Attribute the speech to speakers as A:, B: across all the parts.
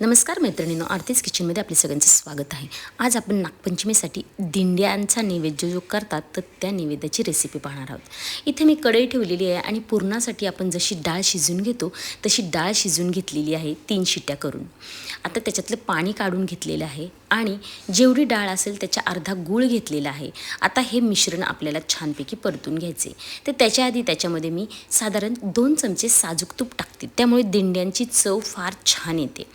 A: नमस्कार मैत्रिणींनो आरतीज किचनमध्ये आपले सगळ्यांचं स्वागत आहे. आज आपण नागपंचमीसाठी दिंड्यांचा नैवेद्य जो करतात तर त्या नैवेद्याची रेसिपी पाहणार आहोत. इथे मी कढई ठेवलेली आहे आणि पुरणासाठी आपण जशी डाळ शिजून घेतो तशी डाळ शिजून घेतलेली आहे तीन शिट्ट्या करून. आता त्याच्यातलं पाणी काढून घेतलेलं आहे. आणि जेवढी डाळ असेल त्याच्या अर्धा गूळ घेतलेला आहे. आता हे मिश्रण आपल्याला छानपैकी परतून घ्यायचे तर त्याच्या आधी त्याच्यामध्ये मी साधारण दोन चमचे साजूक तूप टाकते. त्यामुळे दिंड्यांची चव फार छान येते.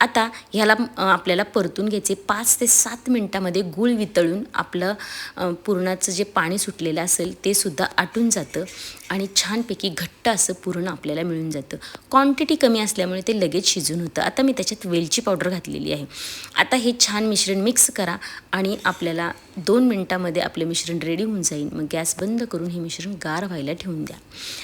A: आता ह्याला आपल्याला परतून घ्यायचे पाच ते सात मिनटामध्ये गूळ वितळून आपलं पुरणाचं जे पाणी सुटलेलं असेल ते सुद्धा आटून जातं. आणि छानपैकी घट्ट असं पूर्ण आपल्याला मिळून जातं. क्वांटिटी कमी असल्यामुळे ते लगेच शिजून होतं. आता मी त्याच्यात वेलची पावडर घातलेली आहे. आता हे छान मिश्रण मिक्स करा आणि आपल्याला दोन मिनटामध्ये आपलं मिश्रण रेडी होऊन जाईल. मग गॅस बंद करून हे मिश्रण गार व्हायला ठेवून द्या.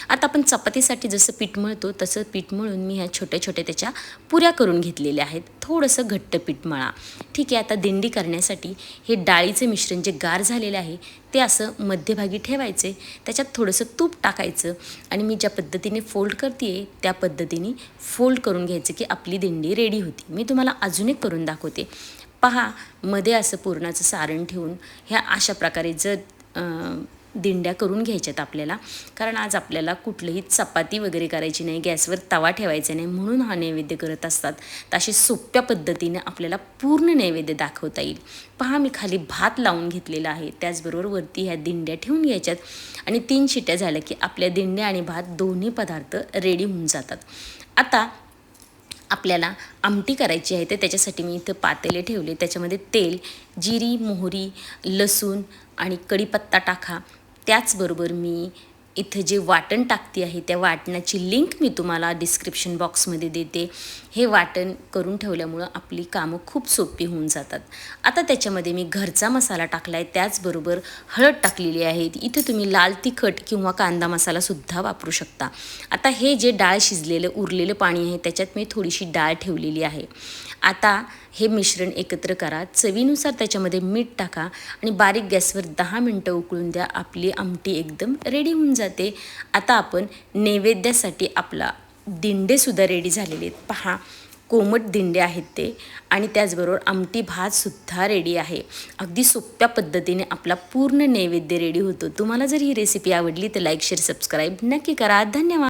A: आता आपण चपातीसाठी जसं पीठ मळतो तसं पीठ मळून मी ह्या छोट्या छोट्या त्याच्या पुऱ्या करून घेतलेल्या आहेत. थोडंसं घट्ट पीठ मळा. ठीक आहे आता दिंडी करण्यासाठी हे डाळीचं मिश्रण जे गार झालेलं आहे ते असं मध्यभागी ठेवायचे. त्याच्यात थोडंसं तूप टाकायचं आणि मी ज्या पद्धतीने फोल्ड करते आहे त्या पद्धतीने फोल्ड करून घ्यायचं की आपली दिंडी रेडी होती. मी तुम्हाला अजून एक करून दाखवते. पहा मध्ये असं पुरणाचं सारण ठेवून ह्या अशा प्रकारे जर दिंड्या करून घ्यायच्यात आपल्याला. कारण आज आपल्याला कुठलीही चपाती वगैरे करायची नाही गॅसवर तवा ठेवायचा नाही म्हणून हा नैवेद्य करत असतात. तर अशी सोप्या पद्धतीने आपल्याला पूर्ण नैवेद्य दाखवता येईल. पहा मी खाली भात लावून घेतलेला आहे. त्याचबरोबर वरती ह्या दिंड्या ठेवून घ्यायच्यात. आणि तीन शिट्या झाल्या की आपल्या दिंड्या आणि भात दोन्ही पदार्थ रेडी होऊन जातात. आता आपल्याला आमटी करायची आहे तर त्याच्यासाठी मी इथं पातेले ठेवले. त्याच्यामध्ये तेल जिरी मोहरी लसूण आणि कढीपत्ता टाका. त्याचबरोबर मी इथं जे वाटण टाकते आहे त्या वाटणाची लिंक मी तुम्हाला डिस्क्रिप्शन बॉक्समध्ये देते. हे वाटण करून ठेवल्यामुळं आपली कामं खूप सोपी होऊन जातात. आता त्याच्यामध्ये मी घरचा मसाला टाकला आहे त्याचबरोबर हळद टाकलेली आहे. इथं तुम्ही लाल तिखट किंवा कांदा मसालासुद्धा वापरू शकता. आता हे जे डाळ शिजलेलं उरलेलं पाणी आहे त्याच्यात मी थोडीशी डाळ ठेवलेली आहे. आता हे मिश्रण एकत्र करा. चवीनुसार त्याच्यामध्ये मीठ टाका आणि बारीक गॅसवर दहा मिनटं उकळून द्या. आपली आमटी एकदम रेडी होऊन जाते. आता आपण नैवेद्यासाठी आपला दिंडेसुद्धा रेडी झालेले आहेत. पहा कोमट दिंडे आहेत ते. आणि त्याचबरोबर आमटी भातसुद्धा रेडी आहे. अगदी सोप्या पद्धतीने आपला पूर्ण नैवेद्य रेडी होतो. तुम्हाला जर ही रेसिपी आवडली तर लाईक शेअर सबस्क्राईब नक्की करा. धन्यवाद.